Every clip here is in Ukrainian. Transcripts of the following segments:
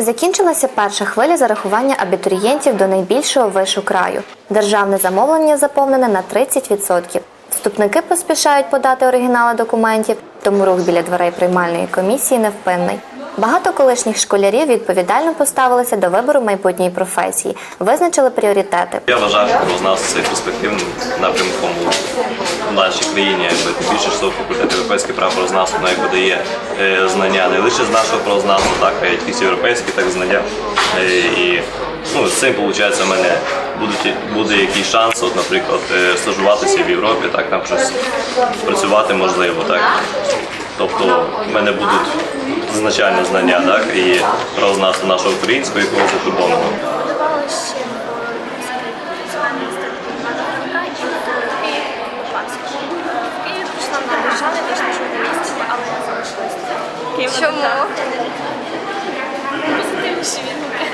Закінчилася перша хвиля зарахування абітурієнтів до найбільшого вишу краю. Державне замовлення заповнене на 30%. Вступники поспішають подати оригінали документів, тому рух біля дверей приймальної комісії невпинний. Багато колишніх школярів відповідально поставилися до вибору майбутньої професії, визначили пріоритети. Я вважаю, що правознавство це перспективним напрямком у нашій країні. Якби тим більше що факультет європейське право правознавства воно якби дає е, знання не лише з нашого правознавства, так а й якісь європейські так знання. Е, і ну, з цим виходить, в мене будуть, буде якийсь шанс, от, наприклад, е, стажуватися в Європі, так там щось працювати можливо. Так. Тобто в мене будуть значальні знання, так, і правознавства нашого українського, і якогось закордонного. Чому? Позитивніші відгуки.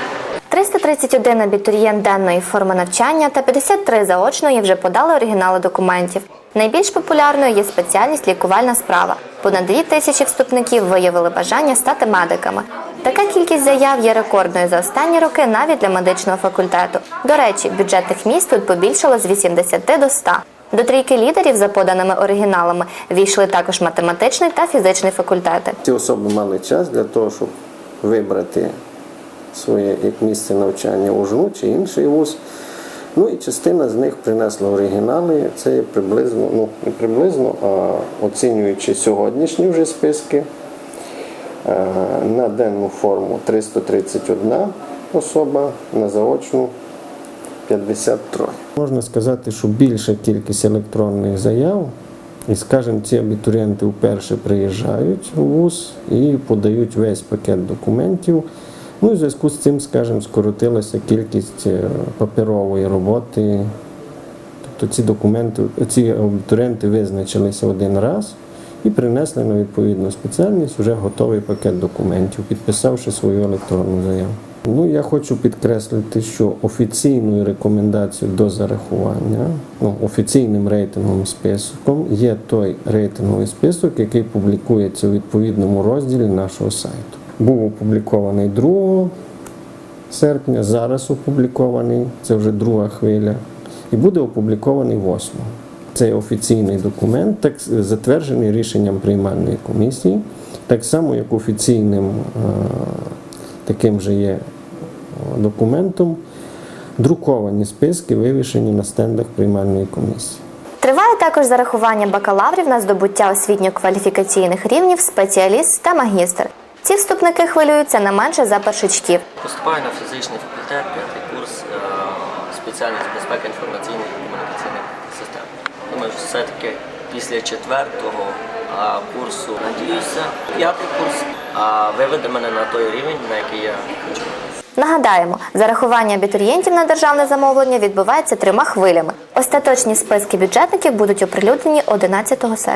331 абітурієнт денної форми навчання та 53 заочної вже подали оригінали документів. Найбільш популярною є спеціальність лікувальна справа. Понад 2 тисячі вступників виявили бажання стати медиками. Така кількість заяв є рекордною за останні роки навіть для медичного факультету. До речі, бюджетних міст тут побільшало з 80 до 100. До трійки лідерів за поданими оригіналами війшли також математичний та фізичний факультети. Ці особи мали час для того, щоб вибрати своє місце навчання УЖНУ чи інший вуз. Ну і частина з них принесла оригінали. Це приблизно, ну не приблизно, а оцінюючи сьогоднішні вже списки. е, На денну форму 331 особа, на заочну 53. Можна сказати, що більша кількість електронних заяв, і, скажімо, ці абітурієнти вперше приїжджають у ВУЗ і подають весь пакет документів. Ну і в зв'язку з цим, скажімо, скоротилася кількість е, паперової роботи. Тобто ці документи, ці абітурієнти визначилися один раз і принесли на відповідну спеціальність вже готовий пакет документів, підписавши свою електронну заяву. Ну, я хочу підкреслити, що офіційною рекомендацією до зарахування, ну, офіційним рейтинговим списком є той рейтинговий список, який публікується у відповідному розділі нашого сайту. Був опублікований 2 серпня, зараз опублікований, це вже друга хвиля, і буде опублікований 8. Це офіційний документ, так затверджений рішенням приймальної комісії, так само як офіційним е, таким же є е, документом. Друковані списки вивішені на стендах приймальної комісії. Триває також зарахування бакалаврів на здобуття освітньо-кваліфікаційних рівнів спеціаліст та магістр. Ці вступники хвилюються не менше за першачків. Поступаю на фізичний факультет, п'ятий курс, е, спеціальність безпеки інформаційних і комунікаційних систем. Думаю, що все-таки після четвертого курсу надіюся, п'ятий курс а, виведе мене на той рівень, на який я хочу. Нагадаємо, зарахування абітурієнтів на державне замовлення відбувається трьома хвилями. Остаточні списки бюджетників будуть оприлюднені 11 серпня.